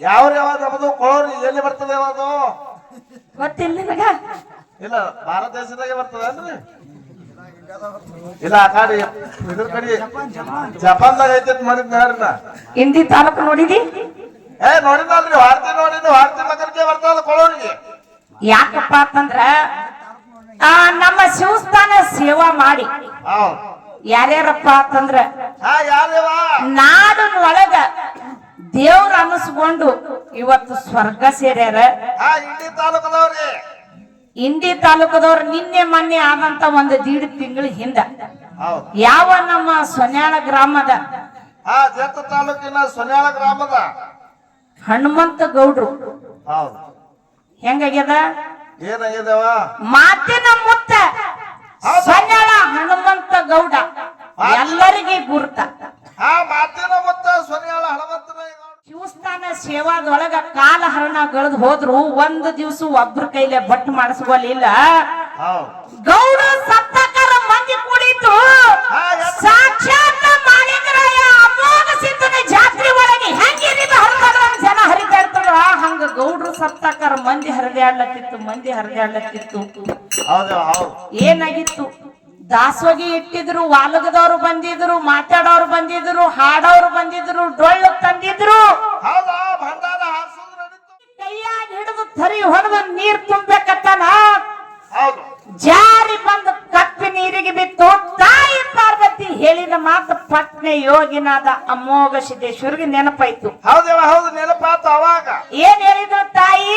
ಯಾವ ಯಾವಾಗ ಕೊಳೋರಿ ಎಲ್ಲಿ ಬರ್ತದೆ ಯಾವುದು ಗೊತ್ತಿಲ್ಲ ನಿನಗ? ಇಲ್ಲ ಭಾರತ ದೇಶದಾಗೆ ಬರ್ತದೆ ಅಂದ್ರೆ ಇಲ್ಲ ಆ ಕಡೆ ಇದ್ರ ಕಡೆ ಜಪಾನ್ದಾಗ ಐತೆ ಮಾಡಿದ್ ನಾ ಹಿಂದಿ ತಾಲೂಕು ನೋಡಿದಿ? ಏ ನೋಡಿನಲ್ರಿ ವಾರ್ತೆ ನೋಡಿ ವಾರ್ತೆ ಮಗನಿಗೆ ಬರ್ತದ ಕೊಳೋರಿಗೆ. ಯಾಕಪ್ಪ ಅಂತಂದ್ರ ಆ ನಮ್ಮ ಶಿವಸ್ಥಾನ ಸೇವಾ ಮಾಡಿ. ಯಾರ್ಯಾರಪ್ಪ ಅಂತಂದ್ರ ನಾಡಿನ ಒಳಗ ದೇವ್ರ ಅನಿಸ್ಕೊಂಡು ಇವತ್ತು ಸ್ವರ್ಗ ಸೇರ್ಯಾರ. ಹಿಂದಿ ಇಂಡಿ ತಾಲೂಕದವ್ರಿ ನಿನ್ನೆ ಮೊನ್ನೆ ಆದಂತ ಒಂದು ದೀಡ್ ತಿಂಗಳ ಹಿಂದ. ಯಾವ ನಮ್ಮ ಸೊನ್ಯಾಳ ಗ್ರಾಮದ? ತಾಲೂಕಿನ ಸೊನ್ಯಾಳ ಗ್ರಾಮದ. ಹನುಮಂತ ಗೌಡ್ರು. ಹೌದ್. ಹೆಂಗಾಗ್ಯದ? ಏನಾಗ್ಯದವ? ಮಾತಿನ ಮುತ್ತ ಸೊನ್ಯಾಳ ಹನುಮಂತ ಗೌಡ. ಎಲ್ಲರಿಗೆ ಗುರುತ. ಆ ಮಾತಿನ ಮುತ್ತ ಸೊನ್ಯಾಳ ಹಣವಂತನ ಸೇವಾದೊಳಗ ಕಾಲ ಹರಣ ಗಳದ್ ಹೋದ್ರು ಒಂದು ದಿವಸ ಒಬ್ರ ಕೈಲೆ ಬಟ್ ಮಾಡಿಸ್ಕೊಲಿಲ್ಲ ಗೌಡ ಸಪ್ತಕರ ಮಂದಿ ಕುಡಿತು ಸಾಕ್ಷಾತ್ ಮಾಣಿಕರಾಯ ಅಮೋಘ ಸಿದ್ಧನ ಜಾತ್ರೆ ಒಳಗೆ ಹೆಂಗಿರಿದ ಹರಿದಾಡ್ರ ಜನ ಹರಿದಾಡ್ತಾರ. ಹಂಗ ಗೌಡ್ರು ಸಪ್ತಕರ ಮಂದಿ ಹರಿದಾಡ್ಲತ್ತಿತ್ತು ಮಂದಿ ಹರಿದಾಡ್ಲತ್ತಿತ್ತು. ಏನಾಗಿತ್ತು? ದಾಸೋಗಿ ಇಟ್ಟಿದ್ರು ವಾಲಗದವ್ರು ಬಂದಿದ್ರು ಮಾತಾಡೋರು ಬಂದಿದ್ರು ಹಾಡೋರು ಬಂದಿದ್ರು ಡೊಳ್ಳು ತಂದಿದ್ರು. ಕೈಯಾಗ ಹಿಡಿದು ಥರಿ ಹೊಡೆದು ನೀರ್ ತುಂಬಬೇಕತ್ತಾನ ಜಾರಿ ಬಂದು ಕಪ್ಪಿ ನೀರಿಗೆ ಬಿತ್ತು ತಾಯಿ ಪಾರ್ವತಿ ಹೇಳಿದ ಮಾತು ಪತ್ನಿ ಯೋಗಿನಾದ ಅಮೋಘ ಸಿದ್ದೇಶ್ವರಿಗೆ ನೆನಪಾಯ್ತು. ಹೌದೇವ ಹೌದು ನೆನಪಾತು ಅವಾಗ. ಏನ್ ಹೇಳಿದ್ರು ತಾಯಿ?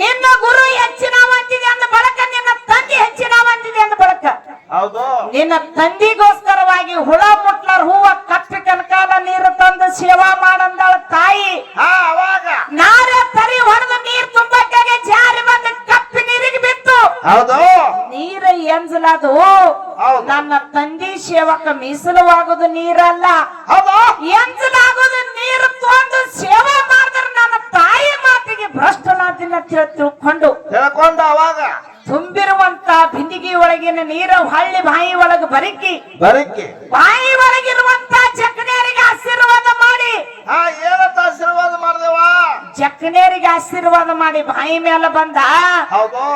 ನಿನ್ನ ಗುರು ಹೆಚ್ಚಿನವಂತಿದೆ ಅಂದ ಬಳಕ ನಿನ್ನ ತಂದೆ ಹೌದು ನಿನ್ನ ತಂದಿಗೋಸ್ಕರವಾಗಿ ಹುಳ ಮುಟ್ಲಾರ ಹೂವ ಕಪ್ಪಿ ಕನಕಾಲ ನೀರು ತಂದು ಸೇವಾ ಮಾಡಂದಾಳ ತಾಯಿ. ನಾರ ತರಿ ಹೊಡೆದು ನೀರ್ ತುಂಬಕ್ಕಾಗಿ ಜಾರಿ ಬಂದ ಕಪ್ಪಿ ನೀರಿಗೆ ಬಿತ್ತು. ಹೌದು. ನೀರ ಎಂಜಲದು. ನನ್ನ ತಂದಿ ಸೇವಕ ಮೀಸಲುವಾಗುದು ನೀರಲ್ಲ. ಹೌದು. ಎಂಜಲಾಗುದು ನೀರು ತೊಂದು ಸೇವಾ ಮಾಡಿದ್ರೆ ನನ್ನ ತಾಯಿ ಮಾತಿಗೆ ಭ್ರಷ್ಟನಾದಿನ ತಿಳ್ಕೊಂಡು. ತಿಳ್ಕೊಂಡು ಅವಾಗ. ತುಂಬಿರುವಂತ ಬಿಂದಿಗೆ ಒಳಗಿನ ನೀರ ಹಳ್ಳಿ ಬಾಯಿ ಒಳಗೆ ಬರಕಿ ಬರಕಿ. ಬಾಯಿ ಒಳಗಿರುವಂತ ಜಕ್ಕನೇರಿಗೆ ಆಶೀರ್ವಾದ ಮಾಡಿ. ಏನಂತ ಆಶೀರ್ವಾದ ಮಾಡ್ದೇವ? ಜಕ್ಕನೇರಿಗೆ ಆಶೀರ್ವಾದ ಮಾಡಿ ಬಾಯಿ ಮೇಲೆ ಬಂದ.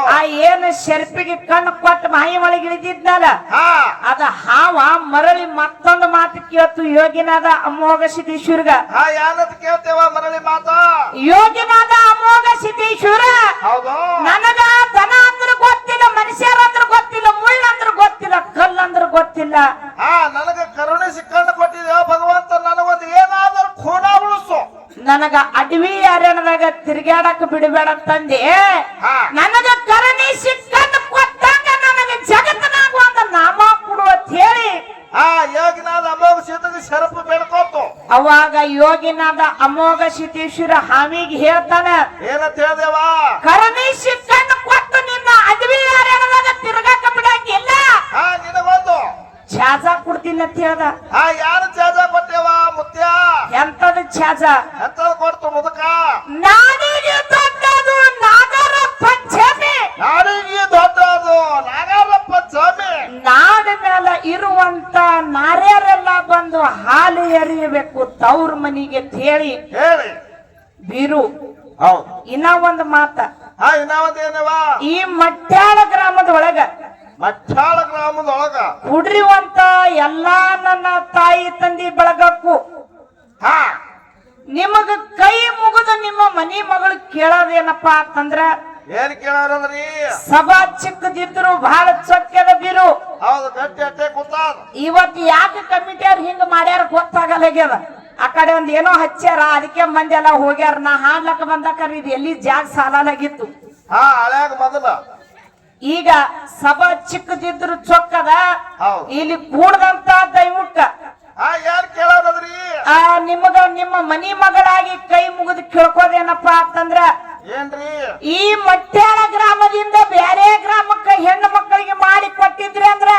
ಆ ಏನು ಶರ್ಪಿಗೆ ಕಣ್ಣು ಕೊಟ್ಟು ಬಾಯಿ ಒಳಗೆ ಇಳಿದಿದ್ನಲ್ಲ ಹಾ. ಅದ ಹಾವ ಮರಳಿ ಮತ್ತೊಂದು ಮಾತು ಕೇಳ್ತು ಯೋಗಿನಾದ ಅಮೋಘ ಸಿದ್ದೇಶ್ವರ್ಗ. ಏನಂತ ಕೇಳ್ತೇವ ಮರಳಿ ಮಾತು? ಯೋಗಿನಾದ ಅಮೋಘ ಸಿದ್ದೇಶ್ವರ ನನಗ ದನ ಗೊತ್ತಿಲ್ಲ ಮನುಷ್ಯರ ಅಂದ್ರ ಗೊತ್ತಿಲ್ಲ ಮುಳ್ಳಂದ್ರ ಗೊತ್ತಿಲ್ಲ ಕಲ್ಲಂದ್ರ ಗೊತ್ತಿಲ್ಲ. ಹಾ ನನಗ ಕರುಣೆ ಸಿಕ್ಕಂಡು ಕೊಟ್ಟಿದ್ದೇವ ಭಗವಂತ ನನಗೊಂದು ಏನಾದ್ರೂ ಖೂನ ಉಳಿಸು. ನನಗ ಅಡವಿ ಅರಣ್ಯದಾಗ ತಿರುಗಾಡಕ್ ಬಿಡಬೇಡ ತಂದೆ. ನನಗ ಕರುಣೆ ಸಿಕ್ಕಂತ ಕೊಟ್ಟಂಗ ನನಗ ಜಗತ್ತನಾಗ ಒಂದು ನಾಮ ಕೊಡು ಅಂತ ಹೇಳಿ. ಹಾ ಯೋಗಿನಾದ ಅಮೋಘ ಸೀತಗೆ ಶರಪು ಬೇಡ್ಕೋತು. ಅವಾಗ ಯೋಗಿನಾದ ಅಮೋಘ ಸಿದ್ದೇಶ್ವರ ಹಾವಿಗೆ ಹೇಳ್ತಾನೆ ಏನಂತ ಹೇಳ್ದೇವ? ಕರಣಿ ಸಿಕ್ಕಂದು ಕೊಡ್ತೀನಿ ಅಂತ ಹೇಳ್ದ ಹಾ ಯಾರು ಚಾಜ ಕೊಟ್ಟೇವ? ಮುತ್ಯ? ಎಂತದ ಛಾಜ ಎಂತದ್ ಕೊಡ್ತು ಮುದಕ? ನಾಡಿಗೆ ದೊಡ್ಡದು ನಾಗರ ಪಂಚಮಿ ನಾಡಿಗೆ ದೊಡ್ಡದು ನಾಗರಪ್ಪ ಸ್ವಾಮಿ ನಾಡ ಮೇಲೆ ಇರುವಂತ ನಾರ್ಯರೆಲ್ಲ ಬಂದು ಹಾಲು ಎರಿಯಬೇಕು ತವ್ರ ಮನಿಗೆ ಅಂತ ಹೇಳಿ ಹೇಳಿ. ಬೀರು ಹೌದು. ಇನ್ನ ಒಂದು ಮಾತ. ಹಾ ಇನ್ನ ಒಂದ್ ಏನವ? ಈ ಮಟ್ಯಾಳ ಗ್ರಾಮದ ಒಳಗ ಮಚ್ಚಾಳ ಗ್ರಾಮದೊಳಗ ಕುಡ್ರಿವಂತ ಎಲ್ಲಾ ನನ್ನ ತಾಯಿ ತಂದಿ ಬೆಳಗಕ್ಕು ಹಾ. ನಿಮಗ ಕೈ ಮುಗಿದ ನಿಮ್ಮ ಮನಿ ಮಗಳು ಕೇಳೋದೇನಪ್ಪ ಅಂತಂದ್ರ ಏನ್ ಕೇಳಾರಂದ್ರಿ ಸಭಾ ಚಿಕ್ಕದಿದ್ರು ಬಹಳ ಚಕ್ಕದ ಬೀರು. ಹೌದು ಗಟ್ಟಿ ಅಟ್ಟೆ ಕೂತಾರ. ಇವತ್ ಯಾಕೆ ಕಮಿಟಿಯವ್ರು ಹಿಂಗ ಮಾಡ್ಯಾರ ಗೊತ್ತಾಗಲ್ಲ ಆ ಕಡೆ ಒಂದ್ ಏನೋ ಹಚ್ಚಾರ ಅದಕ್ಕೆ ಮಂದಿ ಎಲ್ಲ ಹೋಗ್ಯಾರ. ನಾ ಹಾಡ್ಲಕ್ಕ ಬಂದಾಕ ಇದು ಎಲ್ಲಿ ಜಾಗ ಸಾಲಾಗಿತ್ತು ಹಾ ಹಳ್ಯಾಗ ಮೊದಲ. ಈಗ ಸಭಾ ಚಿಕ್ಕದಿದ್ರು ಚೊಕ್ಕದ? ಹೌದು. ಇಲ್ಲಿ ಕೂಡದಂತ ದೈವಕ್ಕ. ಆ ಯಾರ್ ಕೇಳಾರದ್ರಿ? ಆ ನಿಮಗ ನಿಮ್ಮ ಮನಿ ಮಗಳಾಗಿ ಕೈ ಮುಗಿದು ಕೇಳ್ಕೋದೇನಪ್ಪ ಅಂತಂದ್ರ ಏನ್ರಿ? ಈ ಮಟ್ಯಾಳ ಗ್ರಾಮದಿಂದ ಬೇರೆ ಗ್ರಾಮಕ್ಕ ಹೆಣ್ಣು ಮಕ್ಕಳಿಗೆ ಮಾಡಿ ಕೊಟ್ಟಿದ್ರಿ ಅಂದ್ರ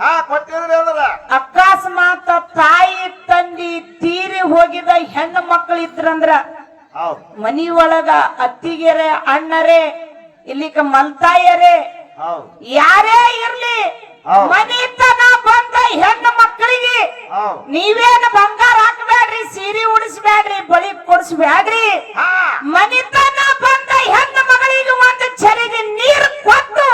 ಹಾ ಕೊಟ್ಟಿದ್ರಿ ಅಂದ್ರ. ಅಕಸ್ಮಾತ್ ತಾಯಿ ತಂದಿ ತೀರಿ ಹೋಗಿದ ಹೆಣ್ಣು ಮಕ್ಕಳು ಇದ್ರಂದ್ರ ಹೌದು. ಮನಿ ಒಳಗ ಅತ್ತಿಗೆರೆ ಅಣ್ಣರೇ ಇಲ್ಲಿಕ ಮಲ್ತಾಯರೇ ಯಾರೇ ಇರ್ಲಿ ಮನೆಯಿಂದ ಮನಿತನ ಬಂದ ಹೆಣ್ಣು ಮಕ್ಕಳಿಗೆ ನೀವೇನ್ ಬಂಗಾರ ಹಾಕಬೇಡ್ರಿ ಸೀರೆ ಉಡಿಸ್ಬೇಡ್ರಿ ಬಳಿ ಕೊಡಿಸ್ಬೇಡ್ರಿ. ಮನಿತನ ಬಂದ ಹೆಣ್ಣು ಮಗಳಿಗೆ ಒಂದು ಚರಿಗೆ ನೀರು ಕೊಟ್ಟು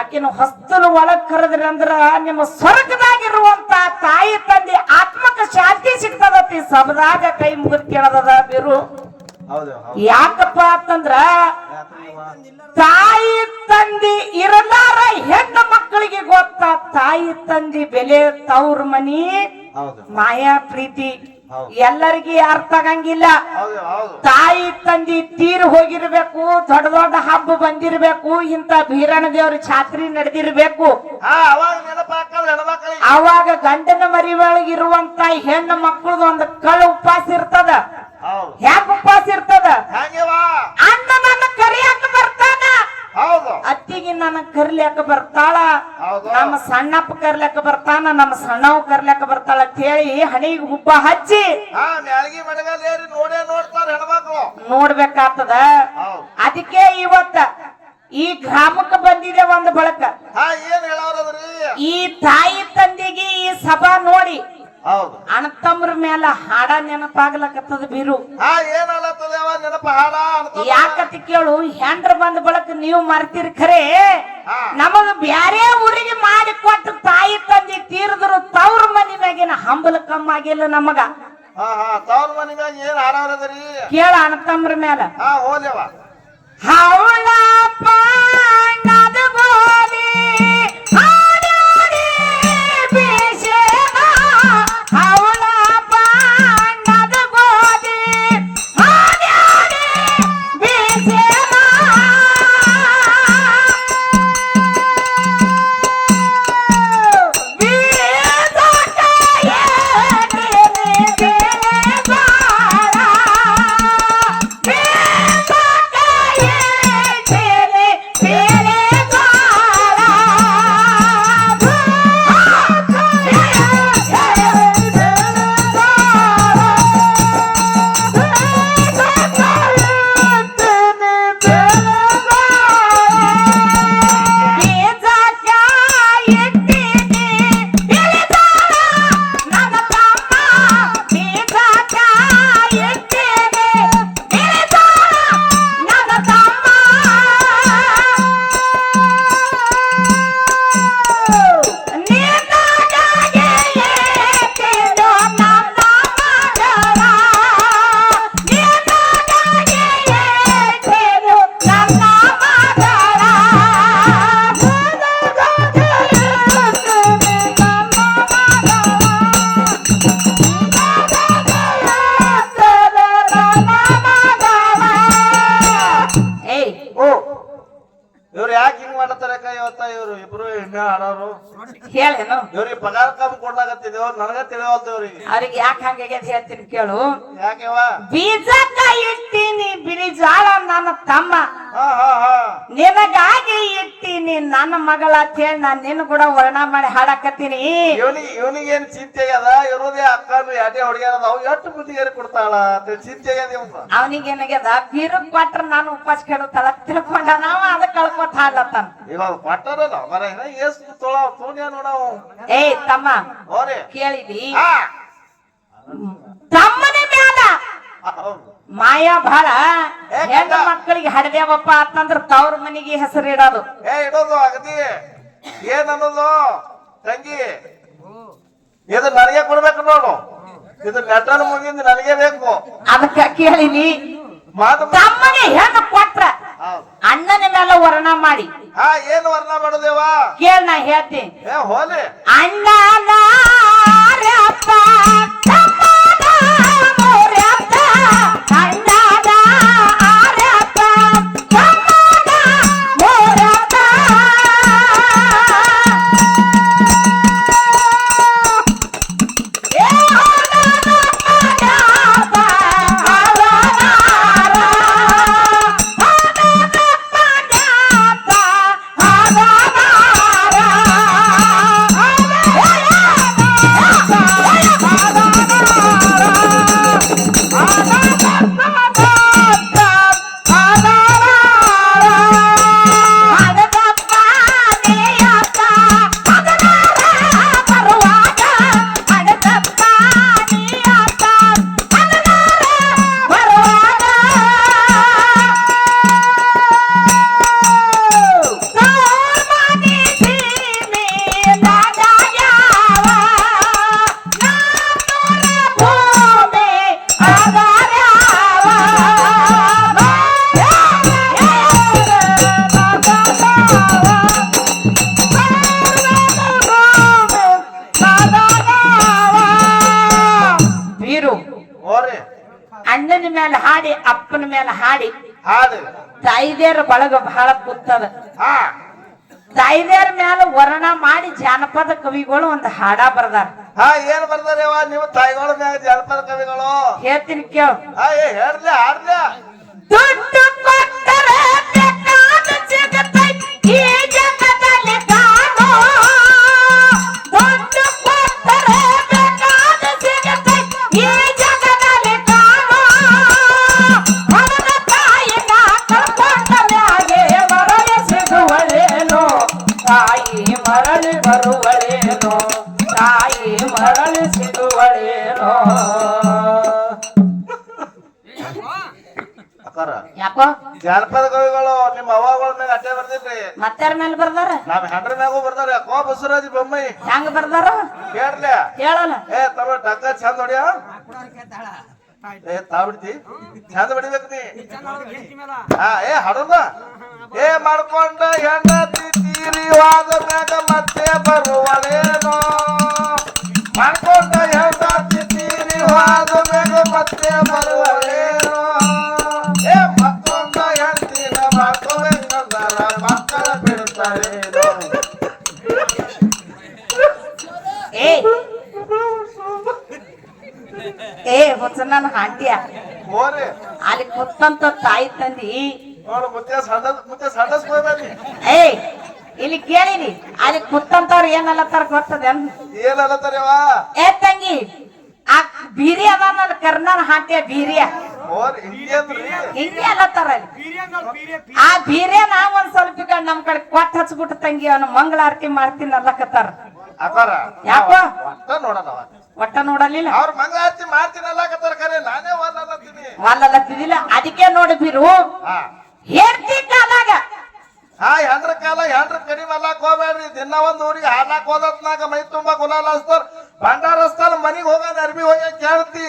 ಆಕಿನ ಹೊಸ್ತಲು ಒಳಗ್ ಕರೆದ್ರಿ ಅಂದ್ರ ನಿಮ್ಮ ಸ್ವರ್ಗದಾಗಿರುವಂತ ತಾಯಿ ತಂದೆ ಆತ್ಮಕ ಶಾಂತಿ ಸಿಗ್ತದತಿ ಸಬದಾಗ ಕೈ ಮುಗಿದ್ ಕೇಳದ ಬಿರು. ಯಾಕಪ್ಪ ಅಂತಂದ್ರ ತಾಯಿ ತಂದಿ ಇರಲಾರ ಹೆಣ್ಣು ಮಕ್ಕಳಿಗೆ ಗೊತ್ತ ತಾಯಿ ತಂದಿ ಬೆಲೆ ತವ್ರ ಮನಿ ಮಾಯಾ ಪ್ರೀತಿ. ಎಲ್ಲರಿಗೆ ಅರ್ಥ ಆಗಂಗಿಲ್ಲ. ತಾಯಿ ತಂದಿ ತೀರ್ ಹೋಗಿರ್ಬೇಕು ದೊಡ್ಡ ದೊಡ್ಡ ಹಬ್ಬ ಬಂದಿರ್ಬೇಕು ಇಂತ ಬೀರಣ ದೇವ್ರ ಛಾತ್ರಿ ನಡೆದಿರ್ಬೇಕು. ಅವಾಗ ಗಂಡನ ಮರಿ ಒಳಗಿರುವಂತ ಹೆಣ್ಣು ಮಕ್ಕಳದ ಒಂದು ಕಳ್ಳ ಉಪವಾಸ ಇರ್ತದ. ಯಾಕ ಉಪವಾಸ ಇರ್ತದ? ಅಣ್ಣ ನನ್ನ ಕರಿಯಾಕ ಬರ್ತಾನ? ಹೌದು. ಅತ್ತಿಗೆ ನನ್ನ ಕರ್ಲ್ಯಾಕ ಬರ್ತಾಳ? ಹೌದು. ನಮ್ಮ ಸಣ್ಣಪ್ಪ ಕರ್ಲ್ಯಾಕ ಬರ್ತಾನ? ನಮ್ಮ ಸಣ್ಣವ್ ಕರ್ಲ್ಯಾಕ ಬರ್ತಾಳ ಅಂತ ಹೇಳಿ ಹಣಿಗೆ ಹುಬ್ಬ ಹಚ್ಚಿ ನೋಡ್ಬೇಕಾಗ್ತದ ಅದಕ್ಕೆ ಇವತ್ತ ಈ ಗ್ರಾಮಕ್ಕೆ ಬಂದಿದೆ ಒಂದು ಬಳಕ. ಈ ತಾಯಿ ತಂದಿಗೆ ಈ ಸಭಾ ನೋಡಿ ಹೌದು. ಅಣ್ಣತಮ್ಮರ ಮೇಲೆ ಹಾಡ ನೆನಪಾಗ್ಲಕತ್ತದ ಬೀರು. ಹಾ ನೆನಪ ಹಾಡ ಯಾಕತಿ ಕೇಳು ಹೆಂಡ್ರ ಬಂದ ಬಳಕ ನೀವು ಮರ್ತೀರಿ ಖರೆ? ನಮಗ ಬ್ಯಾರೆ ಊರಿಗೆ ಮಾಡಿ ಕೊಟ್ಟು ತಾಯಿ ತಂದಿ ತೀರ್ದ್ರು ತವ್ರ ಮನಿ ಮ್ಯಾಗಿನ ಹಂಬಲ ಕಮ್ಮ ಆಗಿಲ್ಲ ನಮಗ. ತವ್ರ ಮನಿ ಮ್ಯಾಗ ಏನ್ ಹಾಡವ್ರದ್ರಿ ಕೇಳ ಅಣ್ಣತಮ್ಮರ ಮೇಲೆ ಹಾ ಇವ್ರು ಇಬ್ರು ಎಣ್ಣೆ ಹಾಡೋರು ಹೇಳೇನು ಇವ್ರಿಗೆ ಪಗಾರ ಕಮ್ಮಿ ಕೊಡ್ಲಾಕತ್ತಿದೇವ ನನಗ ತಿಳಿಯವಲ್ತ ಇವ್ರಿಗೆ ಅವ್ರಿಗೆ ಯಾಕೆ ಹಂಗಾಗ್ಯದ ಹೇಳ್ತೀನಿ ಕೇಳು. ಯಾಕೆವ ಬೀಜಕ್ಕ ಇಟ್ಟಿನಿ ಬಿಳಿ ಜಾಳ ನನ್ನ ತಮ್ಮ. ಹಾ ಹಾ ಹಾ. ನಿನಗಾಗಿ ಇಟ್ಟಿನಿ ನನ್ನ ಮಗಳ ಅಂತ ಹೇಳಿ ನಾನು ನಿನ್ನ ಕೂಡ ವರ್ಣ ಮಾಡಿ ಹಾಡಕತ್ತೀನಿ. ಇವನಿಗೆ ಇವನಿಗೆ ಏನ್ ಚಿಂತೆ ಅದ ಇರೋದೇ ಅಕ್ಕನು ಯಾಟೆ ಹುಡುಗಿಯರದ. ಅವು ಎಷ್ಟು ಬುದ್ಧಿಗಾರಿ ಕೊಡ್ತಾಳ? ಅಂತ ಚಿಂತೆ ಅವನಿಗೆ ಏನಾಗ್ಯದ ಬೀರು ಕೊಟ್ರ ನಾನು ಉಪವಾಸ ಕೇಳುತ್ತಲ್ಲ ತಿಳ್ಕೊಂಡ ನಾವು ಅದ ಕಳ್ಕೊತ ಹಾಡ್ಲತ್ತಾನ. ಇವಾಗ ಕೊಟ್ಟಾರಲ್ಲ. ಮರ ತೊಳ ನೋಡವು ತಮ್ಮ. ಹೋರಿ. ಕೇಳಿದಿ? ತಮ್ಮನ ಮ್ಯಾಲ. ಮಾಯಾ ಬಹಳ ಹೆಣ್ಣು. ಮಕ್ಕಳಿಗೆ ಹಡದೇವಪ್ಪ ಅಂತಂದ್ರ ತವ್ರ ಮನೆಗೆ ಹೆಸರು ಇಡೋದು. ಏ ಇಡೋದು ಅಗದಿ ಏನ್ ಅನ್ನೋದು ತಂಗಿ ಇದು ನನಗೆ ಕೊಡ್ಬೇಕು ನೋಡು. ಇದು ನೆಟ್ಟ ಮುಗಿಂದ ನನಗೆ ಬೇಕು. ಅದಕ್ಕೆ ಕೇಳಿನಿ. ಮಾತು ತಮ್ಮಗೆ ಹೆಣ್ಣು ಕೊಟ್ರ. ಅಣ್ಣನ ಮೇಲೆ ವರ್ಣ ಮಾಡಿ. ಹಾ ಏನು ವರ್ಣ ಮಾಡುದೇವ? ಕೇಳ ನಾ ಹೇಳ್ತೀನಿ. ಅಣ್ಣ ಹೋಲಿ. ಅಣ್ಣನ ಹಾಡಿ ಅಪ್ಪನ ಮೇಲೆ ಹಾಡಿ. ತಾಯಿದೇರ ಬಳಗ ಬಹಳ ಕುತ್ತದ ಹಾ. ತಾಯಿದೇರ ಮೇಲೆ ವರ್ಣ ಮಾಡಿ ಜಾನಪದ ಕವಿಗಳು ಒಂದು ಹಾಡ ಬರ್ದಾರ. ಹಾ ಏನ್ ಬರ್ದಾರ ನೀವು ತಾಯಿಗಳ ಮೇಲೆ ಜಾನಪದ ಕವಿಗಳು. ಹೇಳ್ತೀನಿ ಕೇಳಿ. ಹಾ ಏ ಹೇಳ್ಲೆ ಹಾಡ್ಲೆ ದುಡ್ಡು ಕೊಟ್ಟರೆ ಸಿಗುತ್ತೈತಿ. ಈ ಜಗದಲ್ಲಿ ಮರಳಿ ಬರುವಳೇನೋ ತಾಯಿ ಮರಳಿ ಸಿಗುವಳೇನೋ ಯಾಕೋ? ಜಾನಪದ ಕವಿಗಳು ನಿಮ್ಮ ಅವ್ವಗಳ ಮ್ಯಾಗ ಅಟ್ಟೆ ಬರ್ದಿಲ್ರಿ ಮತ್ತಾರ ಮೇಲೆ ಬರ್ದಾರ? ನಮ್ಮ ಹೆಂಡ್ರ ಮ್ಯಾಗು ಬರ್ದಾರ. ಯಾಕೋ ಬಸವರಾಜ ಬೊಮ್ಮೈ ಹೆಂಗ ಬರ್ದಾರ? ಕೇಳ್ಲೆ. ಹೇಳಲ್ಲ ಏ ತಮ್ಮ ಟಕ್ಕ ಚಂದ ಹೊಡಿಯ? ತಾಬಿಡ್ತಿ ಚಂದ ಬಿಡ್ಬೇಕು ಏ ಹಡದ. ಏ ಮಾಡ್ಕೊಂಡ ಹೆಂಡತಿ ತೀರಿವಾದ ಮ್ಯಾಗ ಮತ್ತೆ ಬರುವಳೇನೋ. ಮಾಡ್ಕೊಂಡ ಹೆಂಡತಿ ತೀರಿವಾದ ಮ್ಯಾಗ ಮತ್ತೆ ಬರುವಳೇನೋ. ಏ ಮತ್ತೊಂದ ಹೆಂಡತಿನ ಮಾಡ್ಕೋಬೇಕಂದಾರ ಮಕ್ಕಳ ಬಿಡ್ತಾರೇನೋ ಏ ಏ ಹೊಸ ನನ್ನ ಹಾಂಟಿಯ ಅಲ್ಲಿ ಕುತ್ತಂತ ತಾಯಿ ತಂದಿ. ಏ ಇಲ್ಲಿ ಕೇಳಿನಿ. ಅಲ್ಲಿ ಕುತ್ತಂತವ್ರು ಏನಲ್ಲತ್ತಾರ ಗೊತ್ತದ? ಏ ತಂಗಿ ಆ ಬೀರಿ ನನ್ನ ಕರ್ನಾನ ಹಾಂಟಿಯ ಬೀರಿಯ ಹಿಂಗೆ ಅಲ್ಲತ್ತಾರ ಅಲ್ಲಿ. ಆ ಬೀರ್ಯನ ಒಂದ್ ಸ್ವಲ್ಪ ನಮ್ ಕಡೆ ಕೊಟ್ಟ ಹಚ್ಬಿಟ್ಟು ತಂಗಿ ಅವನು ಮಂಗಳಾರತಿ ಮಾಡ್ತೀನಿ ಅಲ್ಲಕತ್ತಾರ ಯಾಕೋ? ನೋಡೋಣ ಒಟ್ಟ ನೋಡಲಿಲ್ಲ. ಅವ್ರ ಮಂಗಳಾರತಿ ಮಾಡ್ತೀನಿ ಕರೆ ನಾನೇ ಒಂದಲ್ಲತ್ತೀನಿ ಅಲ್ಲತ್ತಿದಿಲ್ಲ ಅದಕ್ಕೆ ನೋಡಿದ್ರು ಹೇಳ್ತಿ ಕಾಲಾಗ. ಹಾ ಹೆಂಡ್ರ ಕಾಲ ಹೆಂಡ್ರ ಕಡಿಮೆ ಅಲ್ಲಾಕ್ ಹೋಗ್ಬೇಡ್ರಿ. ದಿನ ಒಂದ್ ಊರಿಗೆ ಹಾಲಾಕ್ ಹೋದತ್ನಾಗ ಮೈ ತುಂಬಾ ಗುಲಾಲ್ ಹಚ್ತಾರ ಭಂಡಾರ ಹಚ್ತಾರ ಮನಿಗ್ ಹೋಗೋದ್ ಅರ್ಬಿ ಹೋಗಿ ಕೇಳ್ತಿ.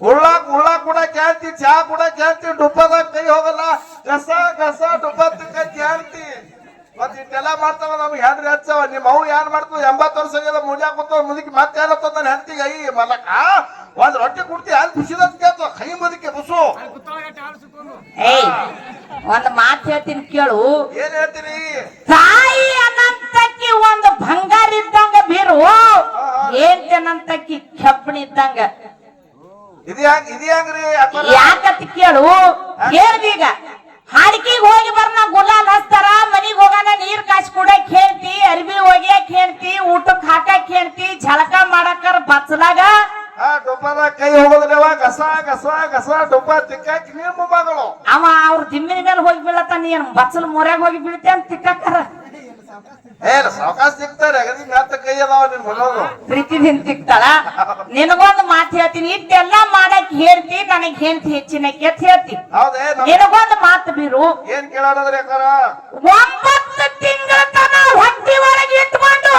ಉಳ್ಳಾಕ್ ಉಳ್ಳಾಕ್ ಕೂಡ ಕೇಳ್ತಿ ಚಾ ಕೂಡ ಕೇಳ್ತಿ ಡುಬ್ಬದಾಗ ಕೈ ಹೋಗಲ್ಲ. ಕಸ ಕಸ ಡುಬ್ಬದ ಕೈ ಕೇಳ್ತಿ ಮತ್ ಇಷ್ಟೆಲ್ಲ ಮಾಡ್ತಾವ ನಮ್ಗೆ ಹೆಂಡ್ರಿ ಹಚ್ಚವ. ನಿಮ್ಮ ಅವು ಏನ್ ಮಾಡ್ತಾವ ಎಂಬತ್ತು ವರ್ಷ ಆಗ್ಯದ ಮುಜಾ ಕೂತಾವ ಮುದುಕಿ ಮತ್ತೆ ಏನತ್ತ ನನ್ನ ಹೆಂಡತಿಗೆ ಐ ಮಲಕ ಒಂದ್ ರೊಟ್ಟಿ ಕುಡ್ತಿ ಅಲ್ಲಿ ಖುಷಿದಂತ ಕೇಳ್ತಾವ. ಕೈ ಮುದುಕಿ ಬುಸು. ಒಂದ್ ಮಾತು ಹೇಳ್ತೀನಿ ಕೇಳು. ಏನ್ ಹೇಳ್ತೀರಿ? ಅವ ಅವ್ರ ದಿಮ್ಮಿನ ಮೇಲೆ ಹೋಗಿ ಬೀಳತ್ತ ನೀನ್ ಬಚ್ಚಲ್ ಮೊರ್ಯಾಗ ಹೋಗಿ ಬೀಳ್ತಿ ಅಂತ ತಿಕ್ಕಾಕಾರ ಏನ್ ಸಾವಕಾಶ ಸಿಗ್ತಾರೆ ಅಗದಿ ಮ್ಯಾತ ಕೈ ಅದಾವ ನಿನ್ ನಿನಗೊಂದು ಮಾತು ಹೇಳ್ತೀನಿ ಇಷ್ಟೆಲ್ಲಾ ಮಾಡಕ್ ಹೇಳ್ತಿ ನನಗ್ ಹೇಳ್ತಿ ಹೆಚ್ಚಿನ ಕೆತ್ ಹೇಳ್ತಿ ಹೌದೇ ನಿನಗೊಂದು ಮಾತು ಬೀರು ಏನ್ ಕೇಳೋದ್ರಿ ಅಕ್ಕಾರ ಒಂಬತ್ತು ತಿಂಗಳ ತನ ಹೊಟ್ಟಿ ಒಳಗೆ ಇಟ್ಕೊಂಡು